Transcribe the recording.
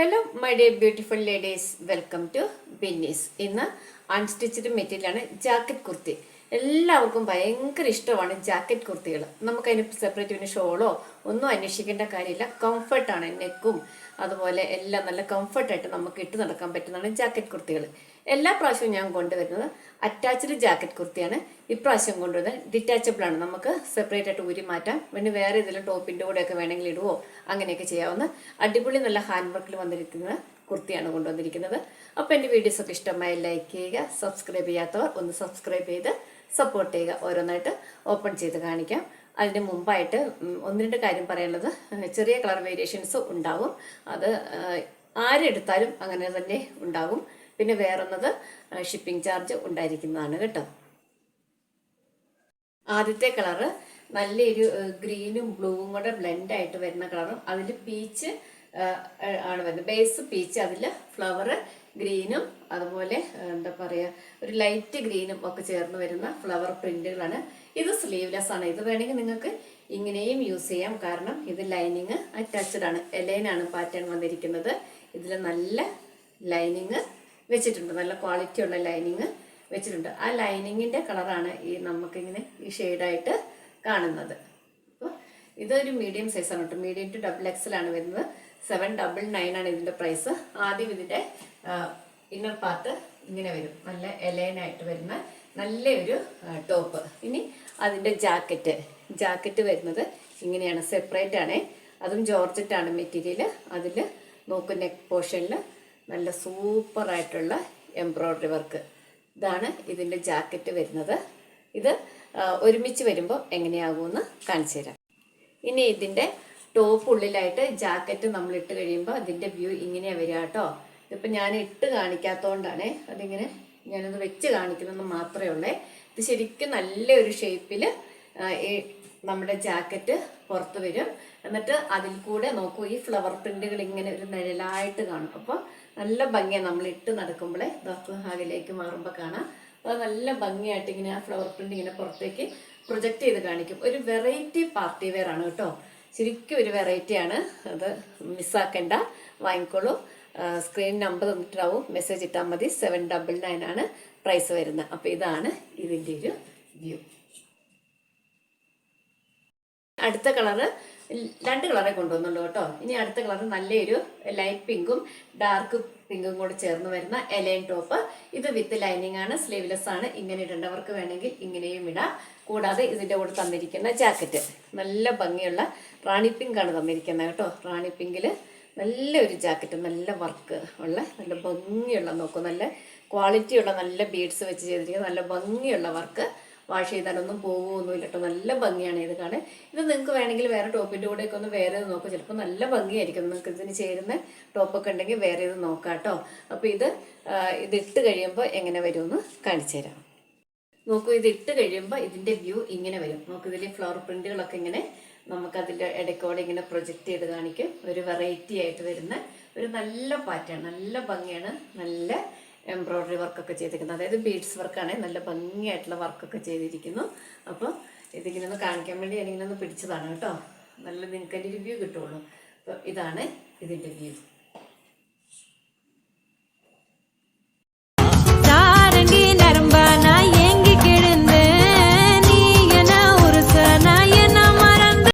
Hello my dear beautiful ladies welcome to Binnies ഇന്ന് unstitched മെറ്റീരിയലാണ് jacket kurti. എല്ലാവർക്കും ഭയങ്കര ഇഷ്ടമാണ് ജാക്കറ്റ് കുർത്തികൾ നമുക്കതിന് സെപ്പറേറ്റ് പിന്നെ ഷോളോ ഒന്നും അന്വേഷിക്കേണ്ട കാര്യമില്ല. കംഫർട്ടാണ് നെക്കും അതുപോലെ എല്ലാം നല്ല കംഫർട്ടായിട്ട് നമുക്ക് ഇട്ട് നടക്കാൻ പറ്റുന്നതാണ് ജാക്കറ്റ് കുർത്തികൾ എല്ലാ പ്രാവശ്യവും ഞാൻ കൊണ്ടുവരുന്നത് അറ്റാച്ച്ഡ് ജാക്കറ്റ് കുർത്തിയാണ്. ഇപ്രാവശ്യം കൊണ്ടുവരുന്നത് ഡിറ്റാച്ചബിൾ ആണ്. നമുക്ക് സെപ്പറേറ്റ് ആയിട്ട് ഊരി മാറ്റാം. പിന്നെ വേറെ ഏതെങ്കിലും ടോപ്പിന്റെ കൂടെയൊക്കെ വേണമെങ്കിൽ ഇടുവോ? അങ്ങനെയൊക്കെ ചെയ്യാവുന്ന അടിപൊളി നല്ല ഹാൻഡ് വർക്കിൽ വന്നിരിക്കുന്ന കുർത്തിയാണ് കൊണ്ടുവന്നിരിക്കുന്നത്. അപ്പോൾ എന്റെ വീഡിയോസൊക്കെ ഇഷ്ടമായി ലൈക്ക് ചെയ്യുക സബ്സ്ക്രൈബ് ചെയ്യാത്തവർ ഒന്ന് സബ്സ്ക്രൈബ് ചെയ്ത് സപ്പോർട്ട് ചെയ്യുക. ഓരോന്നായിട്ട് ഓപ്പൺ ചെയ്ത് കാണിക്കാം. അതിന് മുമ്പായിട്ട് ഒന്ന് രണ്ട് കാര്യം പറയാനുള്ളത്. ചെറിയ കളർ വേരിയേഷൻസ് ഉണ്ടാവും. അത് ആരെടുത്താലും അങ്ങനെ തന്നെ ഉണ്ടാവും പിന്നെ വേറൊന്നത് ഷിപ്പിംഗ് ചാർജ് ഉണ്ടായിരിക്കുന്നതാണ് കേട്ടോ. ആദ്യത്തെ കളറ് നല്ലൊരു ഗ്രീനും ബ്ലൂവും കൂടെ ബ്ലെൻഡ് ആയിട്ട് വരുന്ന കളറും അതിൽ പീച്ച് ആണ് വരുന്നത്. ബേസ് പീച്ച് അതിൽ ഫ്ലവർ ഗ്രീനും അതുപോലെ എന്താ പറയുക ഒരു ലൈറ്റ് ഗ്രീനും ഒക്കെ ചേർന്ന് വരുന്ന ഫ്ലവർ പ്രിന്റുകളാണ്. ഇത് സ്ലീവ്ലെസ് ആണ്. ഇത് വേണമെങ്കിൽ നിങ്ങൾക്ക് ഇങ്ങനെയും യൂസ് ചെയ്യാം. കാരണം ഇത് ലൈനിങ് അറ്റാച്ച്ഡ് ആണ്. എലൈനാണ് പാറ്റേൺ വന്നിരിക്കുന്നത്. ഇതിൽ നല്ല ലൈനിങ് വെച്ചിട്ടുണ്ട്. നല്ല ക്വാളിറ്റി ഉള്ള ലൈനിങ് വെച്ചിട്ടുണ്ട്. ആ ലൈനിങ്ങിന്റെ കളറാണ് ഈ നമുക്കിങ്ങനെ ഈ ഷെയ്ഡായിട്ട് കാണുന്നത്. അപ്പോൾ ഇതൊരു മീഡിയം സൈസാണ് കേട്ടോ. മീഡിയം ടു ഡബിൾ എക്സൽ ആണ് വരുന്നത്. സെവൻ ഡബിൾ നയൻ ആണ് ഇതിന്റെ പ്രൈസ് ആദ്യം ഇതിന്റെ ഇന്നർ പാർട്ട് ഇങ്ങനെ വരും. നല്ല എലയനായിട്ട് വരുന്ന നല്ലൊരു ടോപ്പ് ഇനി അതിന്റെ ജാക്കറ്റ് ജാക്കറ്റ് വരുന്നത് ഇങ്ങനെയാണ്. സെപ്പറേറ്റ് ആണ്. അതും ജോർജറ്റ് ആണ് മെറ്റീരിയൽ അതിൽ നോക്ക് നെക്ക് പോർഷനിൽ നല്ല സൂപ്പർ ആയിട്ടുള്ള എംബ്രോയ്ഡറി വർക്ക് ഇതാണ് ഇതിന്റെ ജാക്കറ്റ് വരുന്നത്. ഇത് ഒരുമിച്ച് വരുമ്പോൾ എങ്ങനെയാകുമെന്ന് കാണിച്ചു തരാം ഇനി ഇതിന്റെ ടോപ്പ് ഉള്ളിലായിട്ട് ജാക്കറ്റ് നമ്മൾ ഇട്ട് കഴിയുമ്പോൾ അതിന്റെ വ്യൂ ഇങ്ങനെയാണ് വരിക കേട്ടോ. ഇതിപ്പോൾ ഞാൻ ഇട്ട് കാണിക്കാത്തതുകൊണ്ടാണ് അതിങ്ങനെ ഞാനത് വെച്ച് കാണിക്കുന്നതെന്ന് മാത്രമേ ഉള്ളേ. ഇത് ശരിക്കും നല്ലൊരു ഷേപ്പിൽ നമ്മുടെ ജാക്കറ്റ് പുറത്ത് വരും. എന്നിട്ട് അതിൽ കൂടെ നോക്കൂ ഈ ഫ്ലവർ പ്രിന്റുകൾ ഇങ്ങനെ ഒരു നിഴലായിട്ട് കാണും. അപ്പോൾ നല്ല ഭംഗിയാണ് നമ്മൾ ഇട്ട് നടക്കുമ്പോഴേ അകലേക്ക് മാറുമ്പോൾ കാണാം. അപ്പോൾ നല്ല ഭംഗിയായിട്ട് ഇങ്ങനെ ആ ഫ്ലവർ പ്രിന്റ് ഇങ്ങനെ പുറത്തേക്ക് പ്രൊജക്റ്റ് ചെയ്ത് കാണിക്കും. ഒരു വെറൈറ്റി പാർട്ടി വെയർ ആണ് കേട്ടോ. ശരിക്കും ഒരു വെറൈറ്റിയാണ് അത് മിസ്സാക്കണ്ട വാങ്ങിക്കോളൂ. സ്ക്രീൻ നമ്പർ തന്നിട്ടാവും മെസ്സേജ് ഇട്ടാൽ മതി. സെവൻ ഡബിൾ നയൻ ആണ് പ്രൈസ് വരുന്നത്. അപ്പോൾ ഇതാണ് ഇതിന്റെ ഒരു വ്യൂ അടുത്ത കളറ് രണ്ട് കളറേ കൊണ്ടുവന്നുള്ളൂ കേട്ടോ. ഇനി അടുത്ത കളർ നല്ലൊരു ലൈറ്റ് പിങ്കും ഡാർക്ക് പിങ്കും കൂടെ ചേർന്ന് വരുന്ന എലൈൻ ടോപ്പ് ഇത് വിത്ത് ലൈനിങ് ആണ് സ്ലീവ്ലെസ് ആണ്. ഇങ്ങനെ ഇടേണ്ടവർക്ക് വേണമെങ്കിൽ ഇങ്ങനെയും ഇടാം. കൂടാതെ ഇതിന്റെ കൂടെ തന്നിരിക്കുന്ന ജാക്കറ്റ് നല്ല ഭംഗിയുള്ള റാണി പിങ്കാണ് തന്നിരിക്കുന്നത് കേട്ടോ. റാണി പിങ്കിൽ നല്ലൊരു ജാക്കറ്റ് നല്ല വർക്ക് ഉള്ള നല്ല ഭംഗിയുള്ള നോക്കൂ നല്ല ക്വാളിറ്റിയുള്ള നല്ല ബീഡ്സ് വെച്ച് ചെയ്തിരിക്കുന്ന നല്ല ഭംഗിയുള്ള വർക്ക് വാഷ് ചെയ്താലൊന്നും പോകുമൊന്നുമില്ല കേട്ടോ നല്ല ഭംഗിയാണ് ഇത് കാണാൻ. ഇത് നിങ്ങൾക്ക് വേണമെങ്കിൽ വേറെ ടോപ്പിന്റെ കൂടെയൊക്കെ ഒന്ന് വേറെ ഇത് നോക്കാം. ചിലപ്പോൾ നല്ല ഭംഗിയായിരിക്കും നിങ്ങൾക്ക് ഇതിന് ചേരുന്ന ടോപ്പൊക്കെ ഉണ്ടെങ്കിൽ വേറെ ഇത് നോക്കാം കേട്ടോ അപ്പോൾ ഇത് ഇതിട്ട് കഴിയുമ്പോൾ എങ്ങനെ വരുമെന്ന് കാണിച്ചു തരാം. നോക്കൂ ഇത് ഇട്ട് കഴിയുമ്പോൾ ഇതിന്റെ വ്യൂ ഇങ്ങനെ വരും. നോക്കൂ ഇതിൽ ഫ്ലവർ പ്രിന്റുകളൊക്കെ ഇങ്ങനെ നമുക്ക് അതിന്റെ ഇടയ്ക്കോടെ ഇങ്ങനെ പ്രൊജക്റ്റ് ചെയ്ത് കാണിക്കും. ഒരു വെറൈറ്റി ആയിട്ട് വരുന്ന ഒരു നല്ല പാറ്റേൺ നല്ല ഭംഗിയാണ്. നല്ല എംബ്രോയ്ഡറി വർക്കൊക്കെ ചെയ്തിരിക്കുന്നത്. അതായത് ബീഡ്സ് വർക്കാണ്. നല്ല ഭംഗിയായിട്ടുള്ള വർക്കൊക്കെ ചെയ്തിരിക്കുന്നു. അപ്പോൾ ഇതിങ്ങനെ ഒന്ന് കാണിക്കാൻ വേണ്ടി ഞാനിങ്ങനെ ഒന്ന് പിടിച്ചതാണ് കേട്ടോ. നല്ല നിങ്ങൾക്ക് അതിന്റെ റിവ്യൂ കിട്ടുള്ളൂ. അപ്പോൾ ഇതാണ് ഇതിന്റെ വ്യൂ